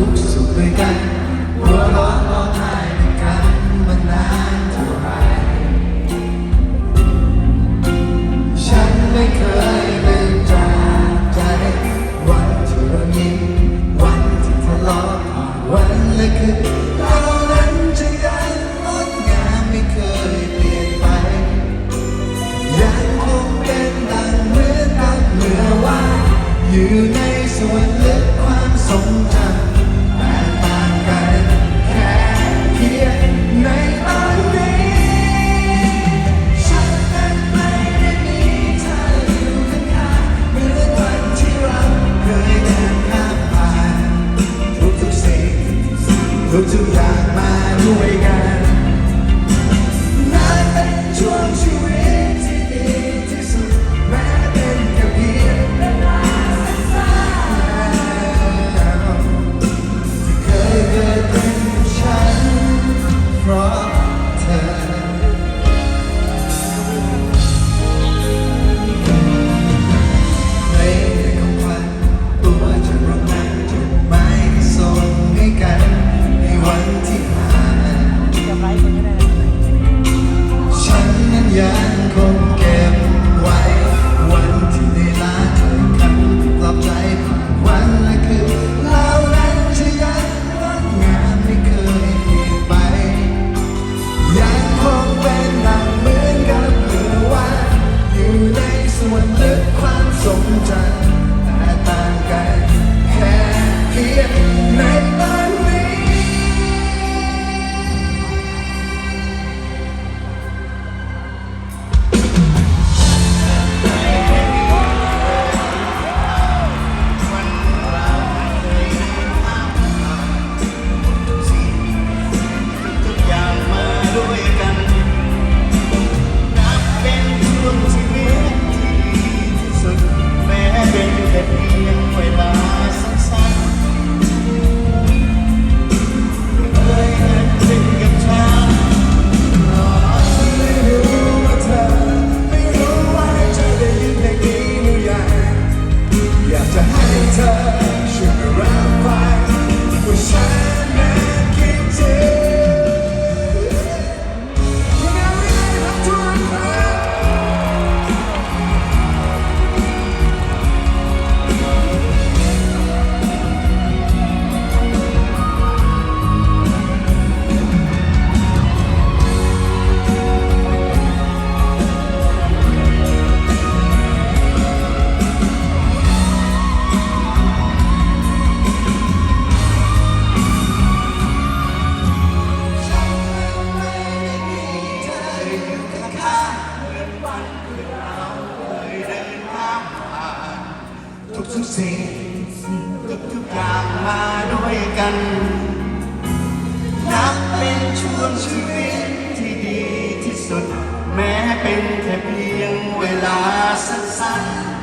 ทุกสุขด้วยกันหัวเรา ทุกสิ่งทุกทุกอย่างมาด้วยกัน นับเป็นช่วงชีวิตที่ดีที่สุด แม้เป็นแค่เพียงเวลาสั้นๆ